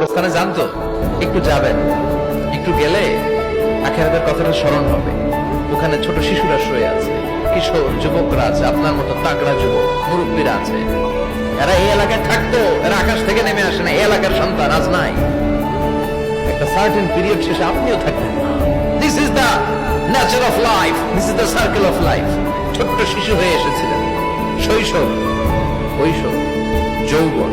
কবরস্থানে যান তো। একটু যাবেন, একটু গেলে আখেরাতের কথাটা স্মরণ হবে। ওখানে ছোট শিশুরা শুয়ে আছে, কিশোর, যুবকরা আছে, আপনার মতো তাগড়া যুবক, মুরব্বীরা আছে। এরা এই এলাকায় থাকতো, এরা আকাশ থেকে নেমে আসে না, এই এলাকার সন্তান আজ নাই। একটা সার্টেন পিরিয়ড শেষে আপনিও থাকবেন। This is the nature of life this is the circle of life ছোট্ট শিশু হয়ে এসেছিলেন। শৈশব কৈশোর যৌবন।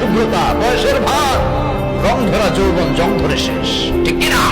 শুভ্রতা বয়সের ভাগ রং ধরা যৌবন জং ধরে শেষ। ঠিক কিনা?